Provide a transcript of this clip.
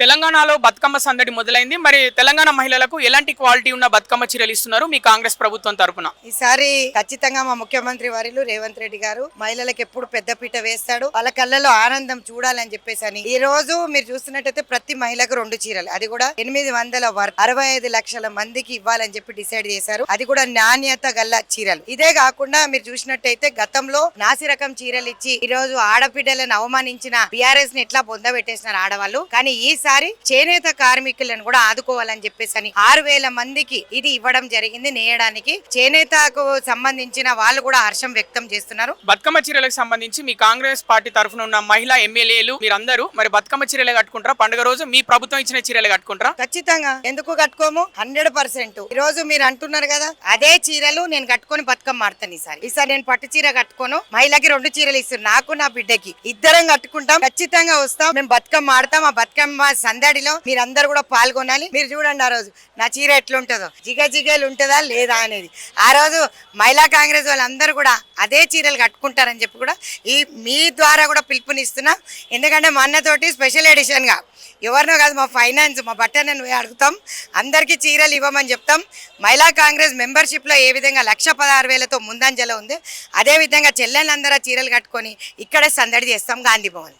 తెలంగాణలో బతుకమ్మ సందడి మొదలైంది. మరి తెలంగాణ మహిళలకు ఎలాంటి క్వాలిటీ ఉన్న బతుకమ్మ చీరలు ఇస్తున్నారు మీ కాంగ్రెస్ ప్రభుత్వం తరఫున ఈసారి ఖచ్చితంగా మా ముఖ్యమంత్రి వారిలు రేవంత్ రెడ్డి గారు మహిళలకు ఎప్పుడు పెద్దపీట వేస్తాడు. వాళ్ళ కళ్ళలో ఆనందం చూడాలని చెప్పేసి అని. ఈ రోజు మీరు చూస్తున్నట్టయితే ప్రతి మహిళకు రెండు చీరలు. అది కూడా ఎనిమిది వందల అరవై ఐదు లక్షల మందికి ఇవ్వాలని చెప్పి డిసైడ్ చేశారు. అది కూడా నాణ్యత గల్ల చీరలు. ఇదే కాకుండా మీరు చూసినట్టయితే గతంలో నాసి రకం చీరలు ఇచ్చి ఈ రోజు ఆడబిడ్డలను అవమానించిన బీఆర్ఎస్ని ఎట్లా పొందబెట్టేసినారు ఆడవాళ్ళు. కానీ ఈ ఈసారి చేనేత కార్మికులను కూడా ఆదుకోవాలని చెప్పేసి అని ఆరు వేల మందికి ఇది ఇవ్వడం జరిగింది నేయడానికి. చేనేతకు సంబంధించిన వాళ్ళు కూడా హర్షం వ్యక్తం చేస్తున్నారు. బతుకమ్మ చీరలకు సంబంధించి మీ కాంగ్రెస్ పార్టీ తరఫున ఉన్న మహిళా ఎమ్మెల్యేలు మీరందరూ మరి బతుకమ్మ చీరలే కట్టుకుంటారా? పండుగ రోజు మీ ప్రభుత్వం ఇచ్చిన చీరలే కట్టుకుంటారా? ఖచ్చితంగా. ఎందుకు కట్టుకోము? Hundred percent. ఈ రోజు మీరు అంటున్నారు కదా అదే చీరలు నేను కట్టుకొని బతుకమ్మ ఆడతాను ఈసారి. ఈసారి నేను పట్టు చీర కట్టుకోను మహిళకి రెండు చీరలు ఇస్తాను నాకు నా బిడ్డకి. ఇద్దరం కట్టుకుంటాం ఖచ్చితంగా వస్తాం మేము బతుకమ్మ ఆడతాం ఆ బతుకమ్మ సందడిలో మీరందరూ కూడా పాల్గొనాలి. మీరు చూడండి ఆ రోజు నా చీర ఎట్లుంటుందో. జిగ జిగలు ఉంటుందా లేదా అనేది. ఆ రోజు మహిళా కాంగ్రెస్ వాళ్ళందరూ కూడా అదే చీరలు కట్టుకుంటారని చెప్పి కూడా ఈ మీ ద్వారా కూడా పిలుపునిస్తున్నాం. ఎందుకంటే మా అన్నతోటి స్పెషల్ ఎడిషన్గా. ఎవరినో కాదు మా ఫైనాన్స్ మా బట్టనని పోయి అడుగుతాం. అందరికీ చీరలు ఇవ్వమని చెప్తాం. మహిళా కాంగ్రెస్ మెంబర్షిప్లో ఏ విధంగా లక్ష పదహారు వేలతో ముందంజలో ఉంది అదే విధంగా చెల్లెళ్ళందరూ చీరలు కట్టుకొని ఇక్కడే సందడి చేస్తాం గాంధీ భవన్